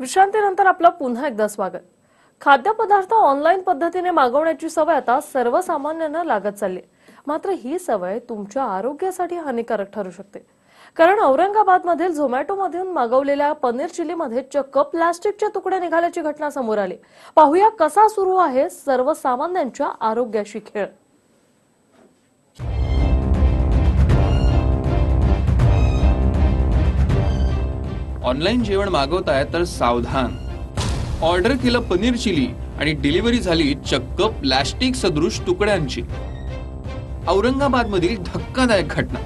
विश्रांतीनंतर आपलं पुन्हा एकदा स्वागत. खाद्यपदार्थ ऑनलाईन पद्धतीने मागवण्याची सवय आता सर्वसामान्यांना लागत चालली. मात्र ही सवय तुमच्या आरोग्यासाठी हानिकारक ठरू शकते. कारण औरंगाबादमधील झोमॅटोमधून मागवलेल्या पनीर चिलीमध्ये चक्क प्लास्टिकचे तुकडे निघाल्याची घटना समोर आली. पाहूया कसा सुरू आहे सर्वसामान्यांच्या आरोग्याशी खेळ. ऑनलाईन जेवण मागवताय तर सावधान. ऑर्डर केलं पनीर चिली आणि डिलिव्हरी झाली चक्क प्लॅस्टिक सदृश तुकड्यांची. औरंगाबाद मधील धक्कादायक घटना.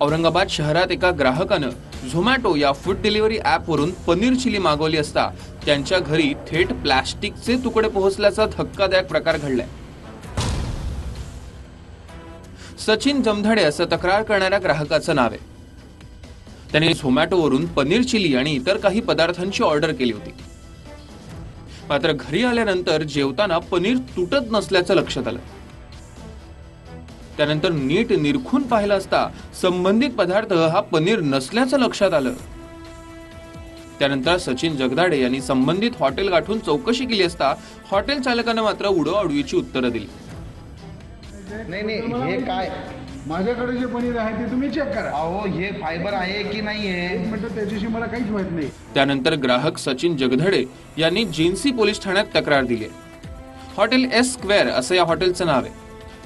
औरंगाबाद शहरात एका ग्राहकानं झोमॅटो या फूड डिलिव्हरी ॲपवरून पनीर चिली मागवली असता त्यांच्या घरी थेट प्लॅस्टिकचे तुकडे पोहोचल्याचा धक्कादायक प्रकार घडलाय. सचिन जमधाडे असं तक्रार करणाऱ्या ग्राहकाचं नाव आहे. त्यांनी झोमॅटोवरून पनीर चिली आणि इतर काही पदार्थांची ऑर्डर केली होती. मात्र घरी आल्यानंतर जेवताना पनीर तुटत नसल्याचं लक्षात आलं. त्यानंतर नीट निरखून पाहिलं असता संबंधित पदार्थ हा पनीर नसल्याचं लक्षात आलं. त्यानंतर सचिन जगदाडे यांनी संबंधित हॉटेल गाठून चौकशी केली असता हॉटेल चालकानं मात्र उडवाउडवीची उत्तरं दिली. नाही नाही हे काय? माझ्याकडे जे पनीर आहे ते तुम्ही चेक करा. अहो हे फायबर आहे की नाही आहे मला काहीच माहीत नाही. त्यानंतर ग्राहक सचिन जगधडे यांनी जिन्सी पोलीस ठाण्यात तक्रार दिली. आहे हॉटेल एस स्क्वेअर असं या हॉटेलचं नाव आहे.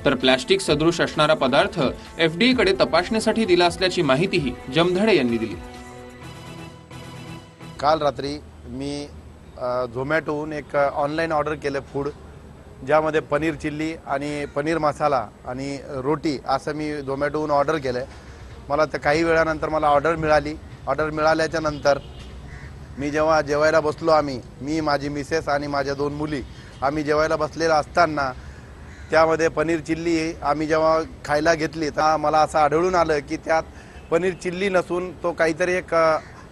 तर प्लॅस्टिक सदृश असणारा पदार्थ एफडीए कडे तपासणीसाठी दिला असल्याची माहितीही जमधडे यांनी दिली. काल रात्री मी झोमॅटोहून एक ऑनलाईन ऑर्डर केलं फूड ज्यामध्ये पनीर चिल्ली आणि पनीर मसाला आणि रोटी असं मी झोमॅटोहून ऑर्डर केलं आहे. मला तर काही वेळानंतर मला ऑर्डर मिळाली. ऑर्डर मिळाल्याच्या नंतर मी जेव्हा जेवायला बसलो आम्ही मी माझी मिसेस आणि माझ्या दोन मुली आम्ही जेवायला बसलेलं असताना त्यामध्ये पनीर चिल्ली आम्ही जेव्हा खायला घेतली तर मला असं आढळून आलं की त्यात पनीर चिल्ली नसून तो काहीतरी एक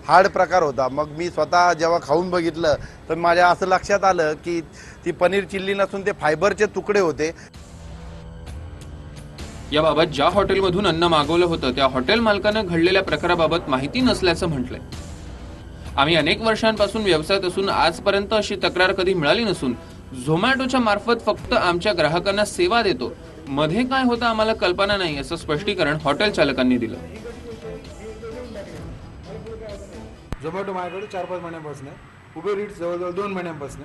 हार्ड प्रकार होता. मग मी स्वतः जेव्हा खाऊन बघितलं तर माझ्या असं लक्षात आलं की ती पनीर चिल्ली नसून ते फायबरचे तुकडे होते. याबाबत ज्या हॉटेलमधून अन्न मागवलं होतं त्या हॉटेल मालकानं घडलेल्या प्रकाराबाबत माहिती नसल्याचं म्हटलंय. आम्ही अनेक वर्षांपासून व्यवसायात असून आजपर्यंत अशी तक्रार कधी मिळाली नसून झोमॅटोच्या मार्फत फक्त आमच्या ग्राहकांना सेवा देतो. मध्ये काय होतं आम्हाला कल्पना नाही असं स्पष्टीकरण हॉटेल चालकांनी दिलं. झोमॅटो माझ्याकडे चार पाच महिन्यापासून आहे. उबेर इट्स जवळजवळ दोन महिन्यांपासून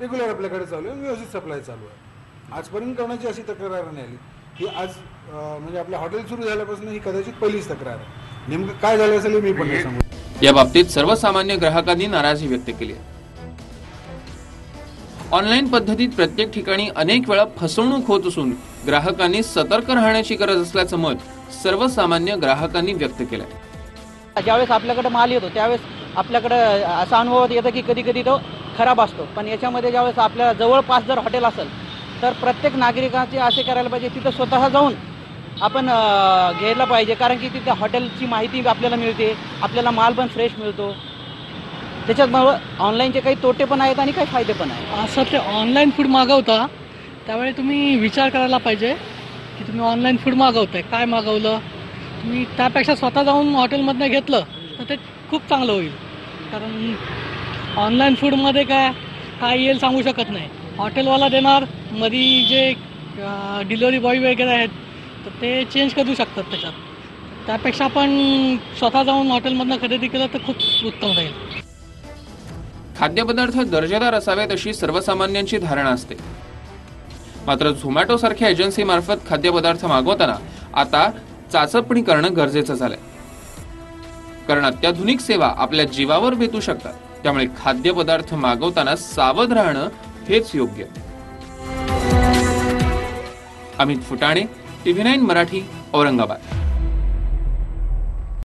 रेग्युलर आपल्याकडे चालू आहे व्यवस्थित सप्लाय चालू आहे. आजपर्यंत कोणाची अशी तक्रार नाही आली. ही आज म्हणजे आपलं हॉटेल सुरू झाल्यापासून ही कदाचित पहिलीच तक्रार आहे. नेमकं काय झालं असेल हे मी पण सांगू. या बाबतीत सर्वसामान्य ग्राहकांनी नाराजी व्यक्त केली आहे. ऑनलाईन पद्धतीत प्रत्येक ठिकाणी अनेक वेळा फसवणूक होत असून ग्राहकांनी सतर्क राहण्याची गरज असल्याचं मत सर्वसामान्य ग्राहकांनी व्यक्त केलंय. ज्यावेळेस आपल्याकडे माल येतो त्यावेळेस आपल्याकडं असा अनुभव येतं की कधी कधी तो खराब असतो. पण याच्यामध्ये ज्यावेळेस आपल्या जवळपास जर हॉटेल असेल तर प्रत्येक नागरिकाचे असे करायला पाहिजे तिथं स्वतः जाऊन आपण घ्यायला पाहिजे. कारण की तिथे हॉटेलची माहिती आपल्याला मिळते आपल्याला माल पण फ्रेश मिळतो. त्याच्यामुळं ऑनलाईनचे काही तोटे पण आहेत आणि काही फायदे पण आहेत. असं ते ऑनलाईन फूड मागवता त्यावेळी तुम्ही विचार करायला पाहिजे की तुम्ही ऑनलाईन फूड मागवताय. काय मागवलं? तुम्ही त्यापेक्षा स्वतः जाऊन हॉटेलमधनं घेतलं तर ते खूप चांगलं होईल. कारण ऑनलाईन फूडमध्ये काय काय येईल सांगू शकत नाही. हॉटेलवाला देणार मधी जे डिलिव्हरी बॉय वगैरे आहेत तर ते चेंज करू शकतात त्याच्यात. त्यापेक्षा आपण स्वतः जाऊन हॉटेलमधनं खरेदी केलं तर खूप उत्तम राहील. खाद्यपदार्थ दर्जेदार असावेत अशी सर्वसामान्यांची धारणा असते. मात्र झोमॅटो सारख्या एजन्सीमार्फत खाद्यपदार्थ मागवताना आता चाचपणी करणं गरजेचं झालंय. कारण अत्याधुनिक सेवा आपल्या जीवावर बेतू शकतात. त्यामुळे खाद्यपदार्थ मागवताना सावध राहणं हेच योग्य. Amit Phutane TV nine Marathi Aurangabad.